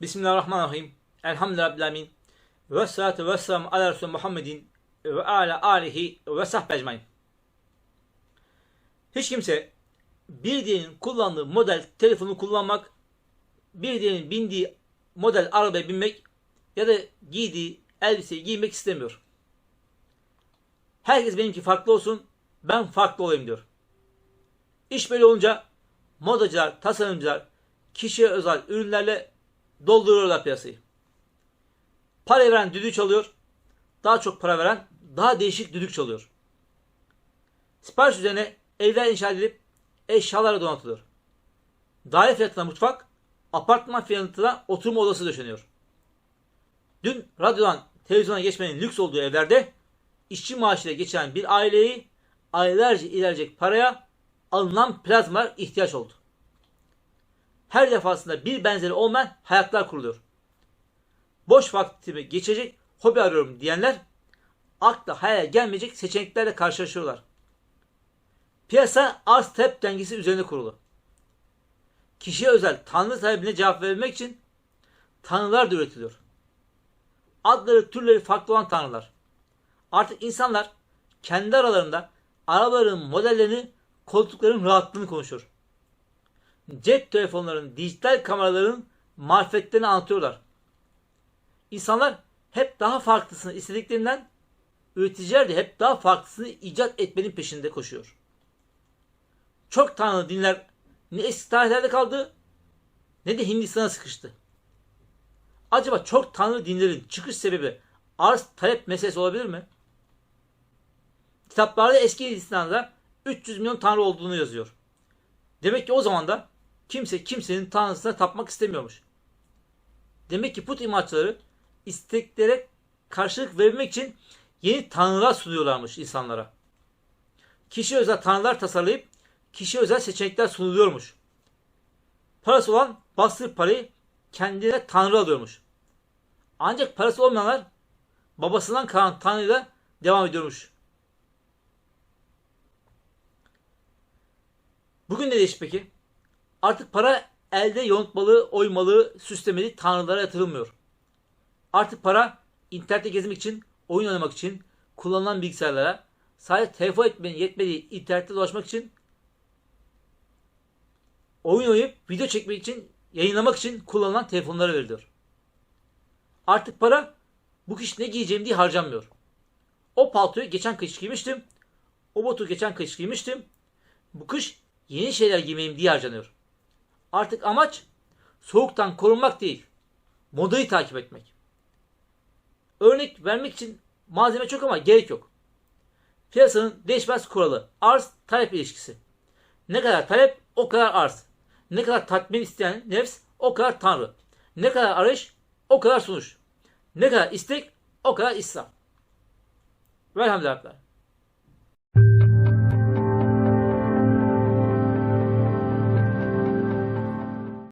Bismillahirrahmanirrahim. Elhamdülillahi Ve salatu ve selamu ala Resulü Muhammedin ve ala alihi ve sahbe. Hiç kimse bir diğerinin kullandığı model telefonu kullanmak, bir diğerinin bindiği model arabaya binmek ya da giydiği elbiseyi giymek istemiyor. Herkes benimki farklı olsun, ben farklı olayım diyor. İş böyle olunca modacılar, tasarımcılar kişiye özel ürünlerle dolduruyorlar piyasayı. Para veren düdük çalıyor. Daha çok para veren daha değişik düdük çalıyor. Sipariş üzerine evler inşa edilip eşyalar donatılıyor. Daire fiyatına mutfak, apartman fiyatına oturma odası döşeniyor. Dün radyodan televizyona geçmenin lüks olduğu evlerde işçi maaşıyla geçen bir aileyi aylarca ilerleyecek paraya alınan plazmalar ihtiyaç oldu. Her defasında bir benzeri olmayan hayatlar kuruluyor. Boş vaktimi geçecek hobi arıyorum diyenler akla hayal gelmeyecek seçeneklerle karşılaşıyorlar. Piyasa arz talep dengesi üzerine kurulu. Kişiye özel tanrı talebine cevap vermek için tanrılar da üretiliyor. Adları türleri farklı olan tanrılar. Artık insanlar kendi aralarında arabaların modellerini, koltukların rahatlığını konuşuyor. Cep telefonlarının, dijital kameraların marifetlerini anlatıyorlar. İnsanlar hep daha farklısını istediklerinden üreticiler de hep daha farklısını icat etmenin peşinde koşuyor. Çok tanrılı dinler ne eski tarihlerde kaldı ne de Hindistan'a sıkıştı. Acaba çok tanrı dinlerin çıkış sebebi arz talep meselesi olabilir mi? Kitaplarda eski Hindistan'da 300 milyon tanrı olduğunu yazıyor. Demek ki o zaman da kimse kimsenin tanrısına tapmak istemiyormuş. Demek ki put inançları isteklere karşılık vermek için yeni tanrılar sunuyorlarmış insanlara. Kişi özel tanrılar tasarlayıp kişi özel seçenekler sunuluyormuş. Parası olan bastırıp parayı kendine tanrı alıyormuş. Ancak parası olmayanlar babasından kalan tanrıyla devam ediyormuş. Bugün ne değişti peki? Artık para elde yontmalı, oymalı, süslemeli tanrılara yatırılmıyor. Artık para internette gezmek için, oyun oynamak için kullanılan bilgisayarlara, sadece telefon etmenin yetmediği internette dolaşmak için, oyun oynayıp video çekmek için, yayınlamak için kullanılan telefonlara veriliyor. Artık para bu kişi ne giyeceğim diye harcanmıyor. O paltoyu geçen kış giymiştim. O botu geçen kış giymiştim. Bu kış yeni şeyler giymeyeyim diye harcanıyor. Artık amaç soğuktan korunmak değil, modayı takip etmek. Örnek vermek için malzeme çok ama gerek yok. Piyasanın değişmez kuralı arz talep ilişkisi. Ne kadar talep o kadar arz. Ne kadar tatmin isteyen nefs o kadar tanrı. Ne kadar arayış o kadar sonuç. Ne kadar istek o kadar İslam. Velhamdülillah.